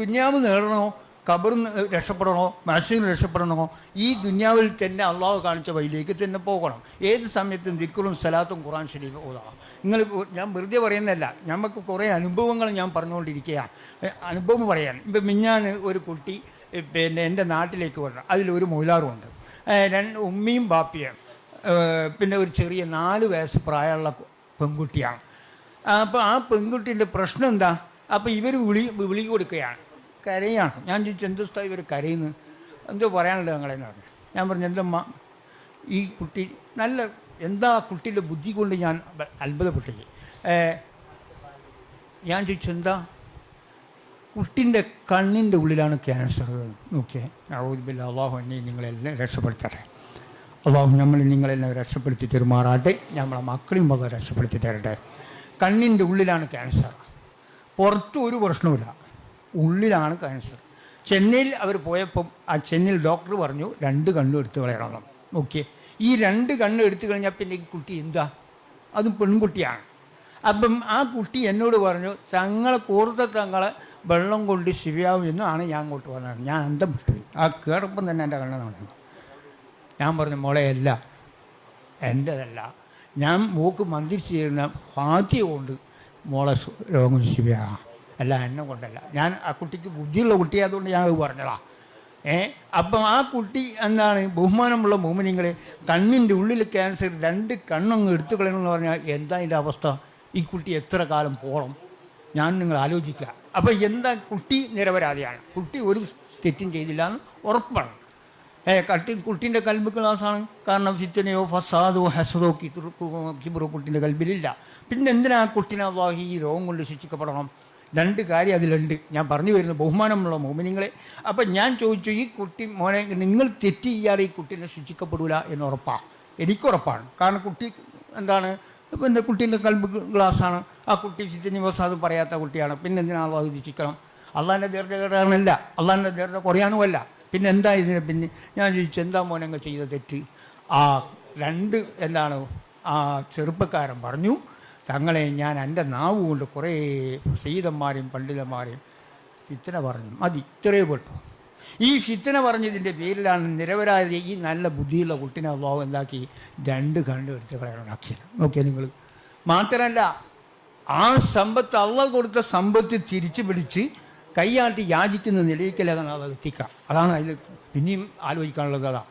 ദുന്യാവ് നേടണോ? കബറിന്ന് രക്ഷപ്പെടണോ? മനസ്സിന് രക്ഷപ്പെടണമോ ഈ ദുന്യാവിൽ തന്നെ അള്ളാഹു കാണിച്ച വഴിയിലേക്ക് തന്നെ പോകണം. ഏത് സമയത്തും ദിക്കറും സലാത്തും ഖുറാൻ ഷരീഫ് ഓതാം. നിങ്ങൾ ഞാൻ വെറുതെ പറയുന്നതല്ല. നമുക്ക് കുറേ അനുഭവങ്ങൾ ഞാൻ പറഞ്ഞുകൊണ്ടിരിക്കുകയാണ് അനുഭവം പറയാൻ. ഇപ്പം മിഞ്ഞാൻ ഒരു കുട്ടി പിന്നെ എന്റെ നാട്ടിലേക്ക് വരണം അതിലൊരു മൊയിലാറുമുണ്ട് രണ്ട് ഉമ്മയും ബാപ്പിയും പിന്നെ ഒരു ചെറിയ നാല് വയസ്സ് പ്രായമുള്ള പെൺകുട്ടിയാണ്. അപ്പോൾ ആ പെൺകുട്ടീന്റെ പ്രശ്നം എന്താ? അപ്പോൾ ഇവർ വിളി വിളി കൊടുക്കുകയാണ്. കരയാണ്. ഞാൻ ചോദിച്ചു എന്തുസ്താ ഇവർ കരയുന്നു? എന്തോ പറയാനുള്ളത് ഞങ്ങളെന്ന് പറഞ്ഞു. ഞാൻ പറഞ്ഞു എന്തമ്മ ഈ കുട്ടി നല്ല എന്താ കുട്ടിയുടെ ബുദ്ധി കൊണ്ട് ഞാൻ അത്ഭുതപ്പെട്ടത്? ഞാൻ ചോദിച്ചു എന്താ? കുട്ടിന്റെ കണ്ണിന്റെ ഉള്ളിലാണ് ക്യാൻസർ നോക്കിയേ. നവൂദ്ബില്ല അള്ളാഹു എന്നെ നിങ്ങളെല്ലാം രക്ഷപ്പെടുത്തട്ടെ. അള്ളാഹു നമ്മൾ നിങ്ങളെല്ലാം രക്ഷപ്പെടുത്തി തെരുമാറാട്ടെ നമ്മളെ മക്കളെയും അത് രക്ഷപ്പെടുത്തി തരട്ടെ. കണ്ണിന്റെ ഉള്ളിലാണ് ക്യാൻസർ പുറത്ത് ഒരു പ്രശ്നവുമില്ല. ഉള്ളിലാണ് ക്യാൻസർ ചെന്നൈയിൽ അവർ പോയപ്പം ആ ചെന്നൈയിൽ ഡോക്ടർ പറഞ്ഞു രണ്ട് കണ്ണും എടുത്ത് കളയണം. ഓക്കെ ഈ രണ്ട് കണ്ണും എടുത്തു കഴിഞ്ഞാൽ പിന്നെ ഈ കുട്ടി എന്താ? അതും പെൺകുട്ടിയാണ്. അപ്പം ആ കുട്ടി എന്നോട് പറഞ്ഞു തങ്ങളെ കൂർത്ത തങ്ങളെ വെള്ളം കൊണ്ട് ശരിയാവും എന്നാണ് ഞാൻ അങ്ങോട്ട് പറഞ്ഞത്. ഞാൻ അന്തം വിട്ടു. ആ കേടപ്പം തന്നെ എന്റെ കണ്ണ് നടന്നു ഞാൻ പറഞ്ഞു മോളെ അല്ല. എന്റെതല്ല. ഞാൻ മൂക്ക് മന്ത്രിച്ച് ചെയ്യുന്ന ഭാഗ്യം കൊണ്ട് മോളെ രോഗം ശിവയാ. അല്ല എന്നെ കൊണ്ടല്ല. ഞാൻ ആ കുട്ടിക്ക് ബുദ്ധിയുള്ള കുട്ടിയായതുകൊണ്ട് ഞാൻ അത് പറഞ്ഞതാ. ഏ? അപ്പം ആ കുട്ടി എന്താണ്? ബഹുമാനമുള്ള മോമിനിങ്ങളെ കണ്ണിന്റെ ഉള്ളിൽ ക്യാൻസർ രണ്ട് കണ്ണങ്ങ് എടുത്തു കളയണമെന്ന് പറഞ്ഞാൽ എന്താ ഇതിന്റെ അവസ്ഥ? ഈ കുട്ടി എത്ര കാലം പോകണം ഞാൻ നിങ്ങൾ ആലോചിക്കുക. അപ്പം എന്താ കുട്ടി നിരപരാധിയാണ്? കുട്ടി ഒരു തെറ്റും ചെയ്തില്ല എന്ന് ഉറപ്പാണ്. ഏ കട്ടി കുട്ടീന്റെ കൽബ് ക്ലാസ്സാണ്. കാരണം ഫിത്തനയോ ഫസാദോ ഹസദോ കിബറോ കുട്ടീന്റെ കൽബിലില്ല. പിന്നെ എന്തിനാ കുട്ടിനെ അള്ളാഹു ഈ രോഗം കൊണ്ട് ശിക്ഷിക്കപ്പെടണം? രണ്ട് കാര്യം അതിലുണ്ട്. ഞാൻ പറഞ്ഞു വരുന്നു ബഹുമാനമുള്ള മോമിനിങ്ങളെ. അപ്പം ഞാൻ ചോദിച്ചു ഈ കുട്ടി മോനെ നിങ്ങൾ തെറ്റ് ഈ കുട്ടീനെ ശിക്ഷിക്കപ്പെടില്ല എന്ന് ഉറപ്പാണ്. എനിക്കുറപ്പാണ് കാരണം കുട്ടി എന്താണ്? ഇപ്പം എന്റെ കുട്ടീന്റെ കൽബ് ഗ്ലാസ്സാണ് ആ കുട്ടി ഫിത്തനി ഫസാദ് പറയാത്ത കുട്ടിയാണ്. പിന്നെ എന്തിനാ അള്ളാഹു ശിക്ഷിക്കണം? അള്ളാഹിന്റെ ദീർഘ കേടാണല്ല അള്ളാഹിന്റെ ദീർഘ കുറയാനുമല്ല. പിന്നെ എന്താ ഇതിന് പിന്നെ ഞാൻ ചോദിച്ചു എന്താ മോനങ്ങൾ ചെയ്ത തെറ്റ്? ആ രണ്ട് എന്താണ് ആ ചെറുപ്പക്കാരൻ പറഞ്ഞു തങ്ങളെ ഞാൻ എന്റെ നാവ് കൊണ്ട് കുറേ സീതന്മാരെയും പണ്ഡിതന്മാരെയും ഫിത്തന പറഞ്ഞു. മതി ഇത്രയേ പെട്ടു ഈ ഫിത്തന പറഞ്ഞതിന്റെ പേരിലാണ് നിരവരായ ഈ നല്ല ബുദ്ധിയുള്ള കുട്ടിനെ അള്ളാഹു എന്താക്കി രണ്ട് കണ്ടു എടുത്ത് കളയാനുണ്ടാക്കിയത് നോക്കിയാൽ നിങ്ങൾ. മാത്രമല്ല ആ സമ്പത്ത് അള്ള കൊടുത്ത സമ്പത്ത് തിരിച്ചു പിടിച്ച് കൈയാട്ടി യാചിക്കുന്ന നിലയ്ക്കലാണ് അത് എത്തിക്കുക അതാണ് അതിൽ പിന്നെയും ആലോചിക്കാനുള്ളത് അതാ.